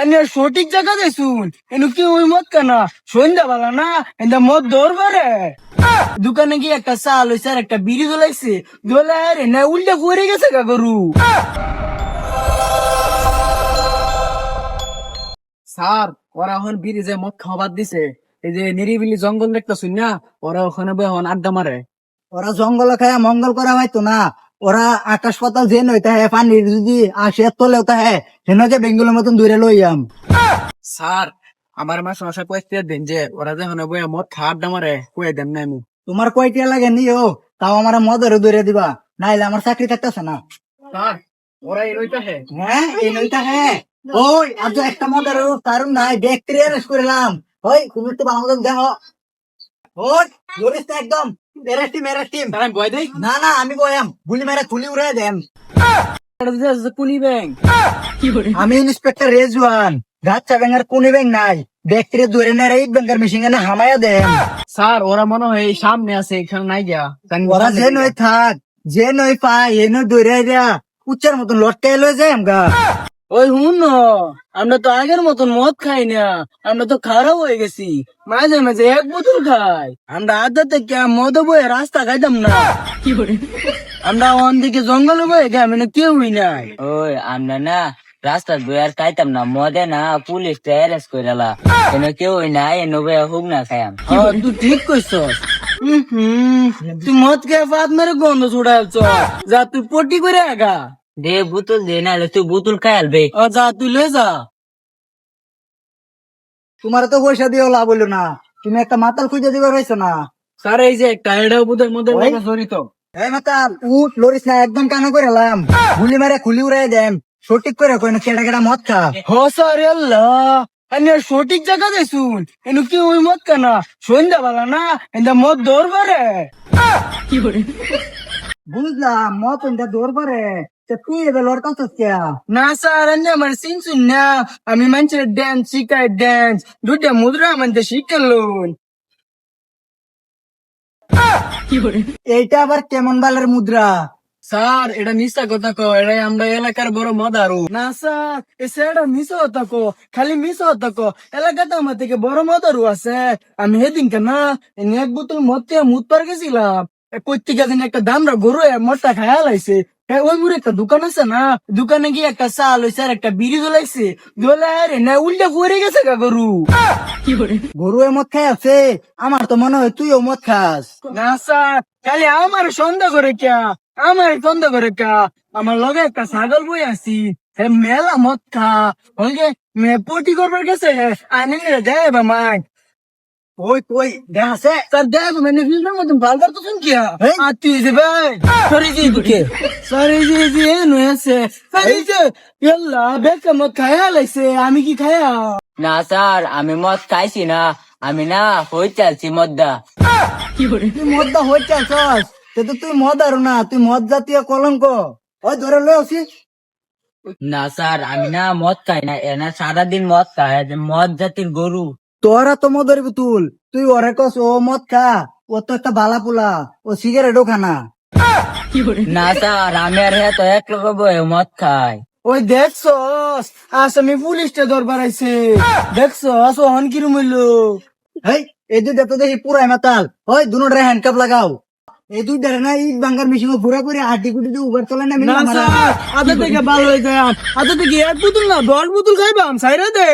আমি সঠিক জায়গা দেশুন এনু কি ওই মদ কেনা? সন্ধ্যা বেলা না? এটা মদ ধরবারে দোকানে গিয়ে একটা চাল হয়েছে আর একটা বিড়ি দোলাইছে দোলাই রে না উল্টা করে গেছে গরু। স্যার, ওরা এখন ব্রিজে মদ খাওয়াবার দিছে, এই যে নিরিবিলি জঙ্গল দেখতেছুন না? ওরা ওখানে এখন আড্ডা মারে। ওরা জঙ্গল খায় মঙ্গল করা হয়তো না। ওরা আকাশ পাতাল যে নইতে হ্যাঁ পানির যদি আসে তলেও তা হ্যাঁ হেন যে বেঙ্গলের মতন দূরে লইয়াম স্যার আমার মা সমস্যা পয়সা দেন যে ওরা যখন বই মদ খাওয়া আড্ডা মারে কয়ে দেন না আমি। তোমার কয়টিয়া লাগে নিও তাও আমার মদের দূরে দিবা নাইলে আমার চাকরি থাকতেছে না। স্যার ওরা এই রইটা হে। হ্যাঁ এই নইটা হ্যাঁ ওই আজ একটা মদের তারুন নাই ব্যাকটেরিয়া রেস করিলাম। ওই তুমি একটু ভালো দেখো। ওই ধরিস একদম। টিম টিম আমি বয় দেই? না না আমি বয়াম মেরে কুনি ইন্সপেক্টর রেজওয়ান। গাচ্চা ব্যাঙের কোনি ব্যাং নাই। ব্যাকটেরিয়া দূরে নেই ইট ব্যাংকের মেশিন এনে হামায়া দেন। স্যার ওরা মনে হয় এই সামনে আছে এখানে নাই গিয়া। ওরা যে নই থাক যে নই পায় এ নই দূরে যা উচ্চার মতন লটকাই লয়ে যায় আমগা। ওই হুন আমরা তো আগের মতন মদ খাই না আমরা তো খারাপ হয়ে গেছি। মাঝে মাঝে এক বোতল খাই। আমরা আদা থেকে মদ বয়ে রাস্তা খাইতাম না। আমরা ওন দিকে জঙ্গলে বয়ে খাই মানে কেউই নাই। ওই আমরা না রাস্তা দুয়ার খাইতাম না মদে না পুলিশ অ্যারেস্ট কইরালা এনে কেউ নাই এনে বইয়া হুক না খাইয়াম। ও, তুই ঠিক কইছস। হুম, হুম, তুই মদ খেয়ে ফাত মেরে গন্ধ ছুড়াইছ যা তুই পটি করে আগা। দে বুতুল দে না তুই বুতুল খাই বে ও যা তুই লে যা। তোমার তো পয়সা দিও লাভ হইল না। তুমি একটা মাতাল খুঁজে দিবার হয়েছো না। স্যার এই যে একটা এটাও বুধের মধ্যে জড়িত। এই মাতাল উঠ লরিস না একদম কানো করে এলাম। গুলি মারে খুলি উড়াই দেন। সঠিক করে কই না কেটা কেটা মদ খা। হ স্যার আল্লাহ আমি সঠিক জায়গা দেশুন এনু কি ওই মদ কেনা সন্ধ্যা বেলা না? এটা মদ ধরবারে বুঝলাম মদ ওইটা দৌড় পারে না স্যার আমি আমার সিনসুন না আমি মানুষের ড্যান্স শিখাই ড্যান্স দুটা মুদ্রা আমাদের শিখালুন এইটা আবার কেমন বালের মুদ্রা স্যার এটা মিশা কথা কো এটা আমরা এলাকার বড় মদারু না স্যার এ সেটা মিশো হতা কো খালি মিশো হতা কো এলাকাতে আমার থেকে বড় মদারু আছে আমি সেদিনকে না এক বোতল মদ দিয়ে মুদ পার গেছিলাম কর্তিকা দিন একটা দামরা গরু মদটা খায়া লাইছে হ্যাঁ ওই একটা দোকান আছে না? দোকানে একটা আর একটা গেছে গা গরু। গরু খাই আছে? আমার তো মনে হয় তুইও মদ খাস। না স্যার, খালি আমার সন্দেহ করে কে? আমার সন্দেহ করে কে? আমার লগে একটা ছাগল বই আছি মেলা মদ খা। ওইকে মে, পটি করবার গেছে আনি দেয় বা মাই ওই কই? দেখ আছে? স্যার দেখ মানে ফিল্মের মতন ভালো বার তো শুনকি আর তুই যে ভাই সরি জি দুকে সরি জি জি এনু আছে। সরি যে ইয়াল্লা বেকা মদ খায়া লাইছে আমি কি খায়া না স্যার আমি মদ খাইছি না আমি না হই চালছি মদ্দা তুই মদটা হয়ে চালছস সে তো তুই মদ আর না তুই মদ জাতীয় কলঙ্ক। ওই ধরে লই আসি না স্যার আমি না মদ খাই না এনা সারাদিন মদ খায় যে মদ জাতির গরু। তোরা তো মদের তুল তুই ওরে কস ও মদ খা ও তো একটা বালা পোলা ও সিগারেটও খানা না। স্যার আমি আর হ্যাঁ তো এক লোক মদ খাই। ওই দেখছস আসামি পুলিশটা দরবার আইছে। দেখছস ও হন কিরম হইল? হেই এই দুইটা তো দেখি পুরাই মাতাল। ওই দুনো দুনোটারে হ্যান্ডকাপ লাগাও। এই দুইটা না ইট বাঙ্গার মেশিন পুরা করে হাড্ডি কুটি দিয়ে উবার চলে না না মিলা মারা স্যার আদা থেকে ভালো হয়ে যায়। আদা থেকে এক বোতল না দশ বোতল খাইবাম সাইরা দে।